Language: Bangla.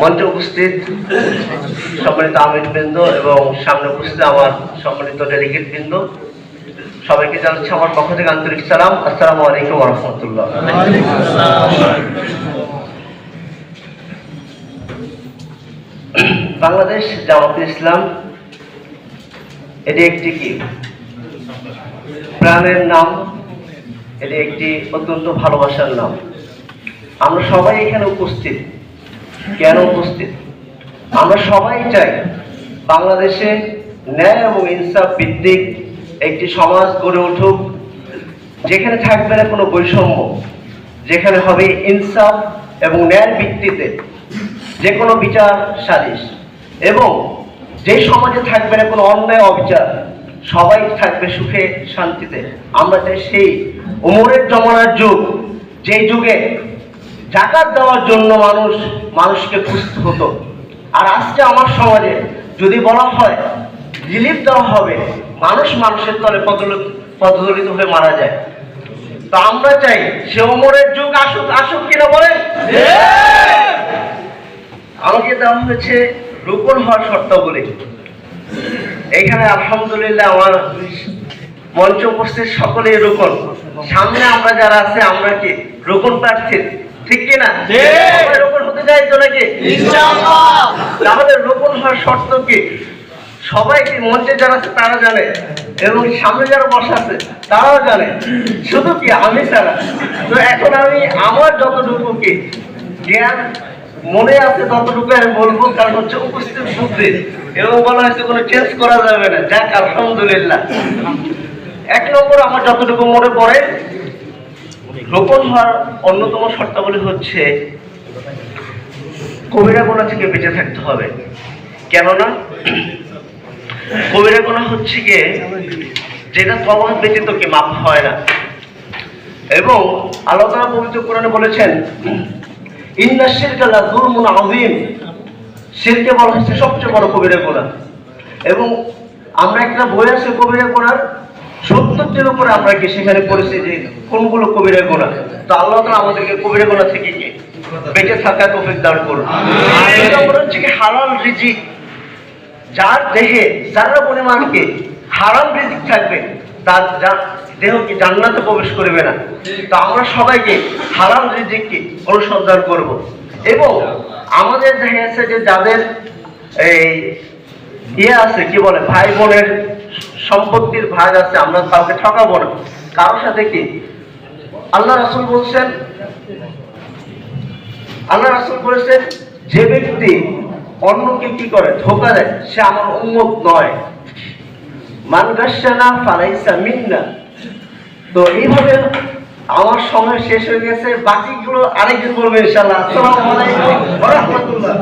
মঞ্চে উপস্থিত সম্মানিত আমির বৃন্দ এবং সামনে উপস্থিত আমার সম্মানিত ডেলিগেট বৃন্দ সবাইকে জানাচ্ছি আমার পক্ষ থেকে আন্তরিক সালাম। আসসালামু আলাইকুম রহমতুল্লাহ। বাংলাদেশ জামাত ইসলাম, এটি একটি কি? প্রাণের নাম, এটি একটি অত্যন্ত ভালোবাসার নাম। আমরা সবাই এখানে উপস্থিত। কেন উপস্থিত? আমরা সবাই চাই বাংলাদেশে ন্যায় এবং ইনসাফ ভিত্তিক একটি সমাজ গড়ে উঠুক, যেখানে থাকবে না কোনো বৈষম্য, যেখানে হবে ইনসাফ এবং ন্যায়ের ভিত্তিতে যে কোনো বিচার সালিশ। এবং যে সমাজে থাকবে না কোনো অন্যায়, অবিচার, সবাই থাকবে সুখে, শান্তিতে। আমরা চাই সেই উমরের জমানার যুগ, যেই যুগে জাকাত দেওয়ার জন্য মানুষ মানুষকে খুঁজতে হতো। আর আজকে আমার সমাজে যদি বলা হয় রিলিফ দেওয়া হবে মানুষ মানুষের তলে পদদলিত হয়ে মারা যায়। তো আমরা চাই সে ওমরের যুগ আসুক আসুক কিনা বলেন? আমাকে দেওয়া হয়েছে রোপণ হওয়ার শর্তাবলী এখানে আলহামদুলিল্লাহ আমার মঞ্চ উপস্থিত সকলেই রোপণ। সামনে আমরা যারা আছে আমরা কি রোপণ প্রার্থী? ঠিক কি না? রোপণ হতে চাই তো নাকি তাহলে রোপণ হওয়ার শর্ত কি? সবাই কি মঞ্চে যারা আছে তারা জানে এবং সামনে যারা বসা আছে তারাও জানে। শুধু কি আমি ছাড়া? তো এখন আমি আমার যতটুকু কি জ্ঞান মনে আছে ততটুকু আমি বলব কারণ হচ্ছে উপস্থিত বুদ্ধি। এবং বলা হয়েছে কোনো চেঞ্জ করা যাবে না। যাক আলহামদুলিল্লাহ। এক নম্বর আমার যতটুকু মনে পড়ে রোপণ হওয়ার অন্যতম শর্তাবলী হচ্ছে, কবিরা গোনা থেকে বেঁচে থাকতে হবে। কেননা, কবিরা গোনা হচ্ছে গিয়ে যেটা তবা ব্যতীত কি মাপ হয় না। এবং তাআলা পবিত্র কোরআনে বলেছেন, ইন্না শিরকা লা যুলমুন আযীম। শিরকে বলা হচ্ছে সবচেয়ে বড় কবিরা গোনা। এবং আমরা একটা বই আছে কবিরা গোনার সত্তরটির উপরে আমরা কি সেখানে পড়েছি যে কোনগুলো কবিরা গোনা? তো আল্লাহ তাআলা আমাদেরকে কবিরা গোনা থেকে কি? বেঁচে থাকার তৌফিক দান করুন। হচ্ছে কি হালাল রিজিক। যার দেহে যারা পরিমাণকে হারাম রিজিক থাকবে তার দেহ কি জান্নাতে প্রবেশ করবে না। তো আমরা সবাইকে হারাম রিজিককে অনুসন্ধান করব। এবং আমাদের দেখা যাচ্ছে যে যাদের এই ইয়ে আছে কি বলে ভাই বোনের সম্পত্তির ভাগ আছে, আমরা কাউকে ঠকাবো না। কারোর সাথে কি? আল্লাহ রাসূল বলছেন, আল্লাহ রাসূল বলেছেন, যে ব্যক্তি অন্যকে কি করে? ধোকা দেয়, সে আমার উন্মত নয়। মান গাশানা ফালাইসা মিন্না। তো এইভাবে আমার সময় শেষ হয়ে গেছে, বাকিগুলো আরেকদিন বলবে ইনশাআল্লাহ। আসসালামু আলাইকুম রাহমাতুল্লাহ।